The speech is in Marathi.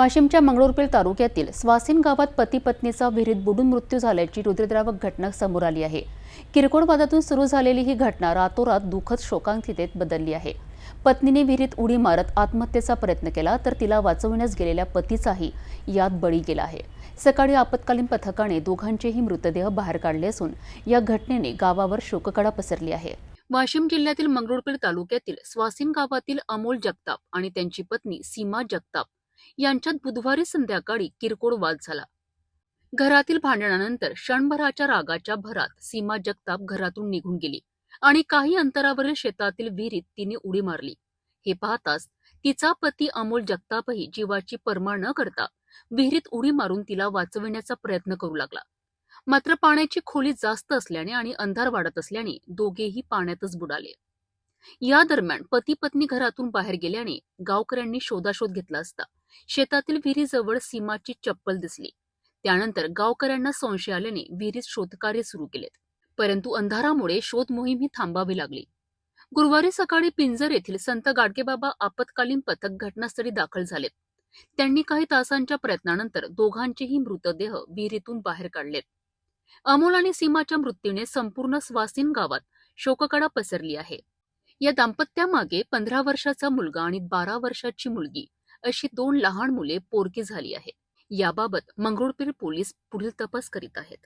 वाशिमच्या मंगळूरपेठ तालुक्यातील स्वासिन गावात पती पत्नीचा विहिरीत बुडून मृत्यू झाल्याची रुद्रद्रावक घटना समोर आली आहे. किरकोळ वादातून सुरू झालेली ही घटना रातोरात दुःखद शोकांतितेत बदलली आहे. पत्नीने विहिरीत उडी मारत आत्महत्येचा प्रयत्न केला तर तिला वाचवण्यास गेलेल्या पतीचाही यात बळी गेला आहे. सकाळी आपत्कालीन पथकाने दोघांचेही मृतदेह बाहेर काढले असून या घटनेने गावावर शोककडा पसरली आहे. वाशिम जिल्ह्यातील मंगरुळपीर तालुक्यातील स्वासिन गावातील अमोल जगताप आणि त्यांची पत्नी सीमा जगताप यांच्यात बुधवारी संध्याकाळी किरकोळ वाद झाला. घरातील भांडणानंतर क्षणभराच्या रागाच्या भरात सीमा जगताप घरातून निघून गेली आणि काही अंतरावरील शेतातील विहिरीत तिने उडी मारली. हे पाहताच तिचा पती अमोल जगतापही जीवाची पर्मा न करता विहिरीत उडी मारून तिला वाचविण्याचा प्रयत्न करू लागला. मात्र पाण्याची खोली जास्त असल्याने आणि अंधार वाढत असल्याने दोघेही पाण्यातच बुडाले. या दरम्यान पती पत्नी घरातून बाहेर गेल्याने गावकऱ्यांनी शोधाशोध घेतला असता. शेतातील विहिरीजवळ सीमाची चप्पल दिसली. त्यानंतर गावकऱ्यांना संशय आल्याने विहिरीत शोधकार्य सुरू केलेत. परंतु अंधारामुळे शोध मोहीम ही थांबावी लागली. गुरुवारी सकाळी पिंजर येथील संत गाडगेबाबा आपत्कालीन पथक घटनास्थळी दाखल झालेत. त्यांनी काही तासांच्या प्रयत्नानंतर दोघांचेही मृतदेह विहिरीतून बाहेर काढलेत. अमोल आणि सीमाच्या मृत्यूने संपूर्ण स्वासीन गावात शोककडा पसरली आहे. या दाम्पत्यामागे पंधरा वर्षाचा मुलगा आणि बारा वर्षाची मुलगी अशी दोन लहान मुले पोरकी झाली आहेत याबाबत मंगरुळपीर पोलीस पुढील तपास करीत आहेत.